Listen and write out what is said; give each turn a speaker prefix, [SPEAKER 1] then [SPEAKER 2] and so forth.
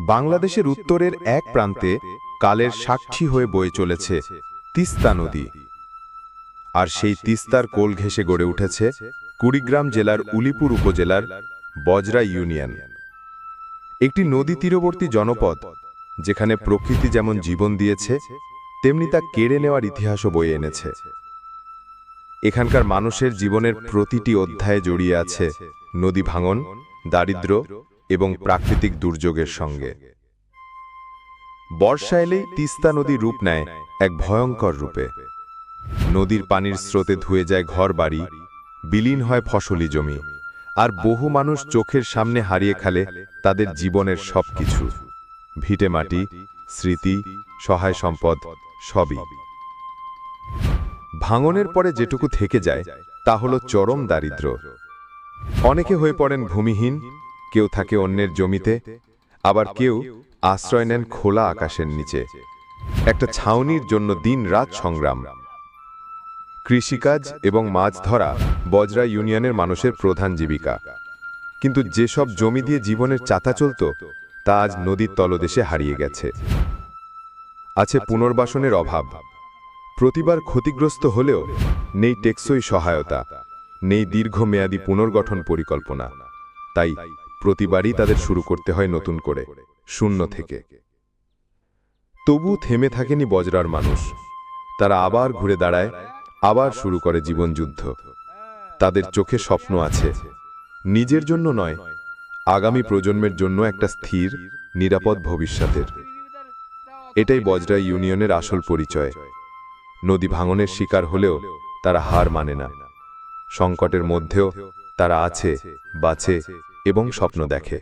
[SPEAKER 1] বাংলাদেশের উত্তরের এক প্রান্তে কালের সাক্ষী হয়ে বয়ে চলেছে তিস্তা নদী। আর সেই তিস্তার কোল ঘেঁষে গড়ে উঠেছে কুড়িগ্রাম জেলার উলিপুর উপজেলার বজরা ইউনিয়ন। একটি নদী তীরবর্তী জনপদ, যেখানে প্রকৃতি যেমন জীবন দিয়েছে, তেমনি তা কেড়ে নেওয়ার ইতিহাসও বয়ে এনেছে। এখানকার মানুষের জীবনের প্রতিটি অধ্যায়ে জড়িয়ে আছে নদী ভাঙন, দারিদ্র্য এবং প্রাকৃতিক দুর্যোগের সঙ্গে। বর্ষা এলেই তিস্তা নদী রূপ নেয় এক ভয়ঙ্কর রূপে। নদীর পানির স্রোতে ধুয়ে যায় ঘরবাড়ি, বিলীন হয় ফসলি জমি, আর বহু মানুষ চোখের সামনে হারিয়ে খেলে তাদের জীবনের সবকিছু। ভিটে মাটি, স্মৃতি, সহায় সম্পদ, সবই। ভাঙনের পরে যেটুকু থেকে যায়, তা হলো চরম দারিদ্র্য। অনেকে হয়ে পড়েন ভূমিহীন কেউ থাকে অন্যের জমিতে আবার কেউ আশ্রয় নেন খোলা আকাশের নিচে। একটা ছাউনির জন্য দিন রাত সংগ্রাম। কৃষিকাজ এবং মাছ ধরা বজরা ইউনিয়নের মানুষের প্রধান জীবিকা। কিন্তু যেসব জমি দিয়ে জীবনের চাতা চলত তা আজ নদীর তলদেশে হারিয়ে গেছে। আছে পুনর্বাসনের অভাব। প্রতিবার ক্ষতিগ্রস্ত হলেও নেই টেকসই সহায়তা নেই দীর্ঘমেয়াদী পুনর্গঠন পরিকল্পনা। তাই প্রতিবারই তাদের শুরু করতে হয় নতুন করে, শূন্য থেকে। তবু থেমে থাকেনি বজরার মানুষ। তারা আবার ঘুরে দাঁড়ায়, আবার শুরু করে জীবনযুদ্ধ। তাদের চোখে স্বপ্ন আছে। নিজের জন্য নয়, আগামী প্রজন্মের জন্য একটা স্থির, নিরাপদ ভবিষ্যতের। এটাই বজরা ইউনিয়নের আসল পরিচয়। নদী ভাঙনের শিকার হলেও তারা হার মানে না। সংকটের মধ্যেও তারা আছে, বাঁচে এবং স্বপ্ন দেখে।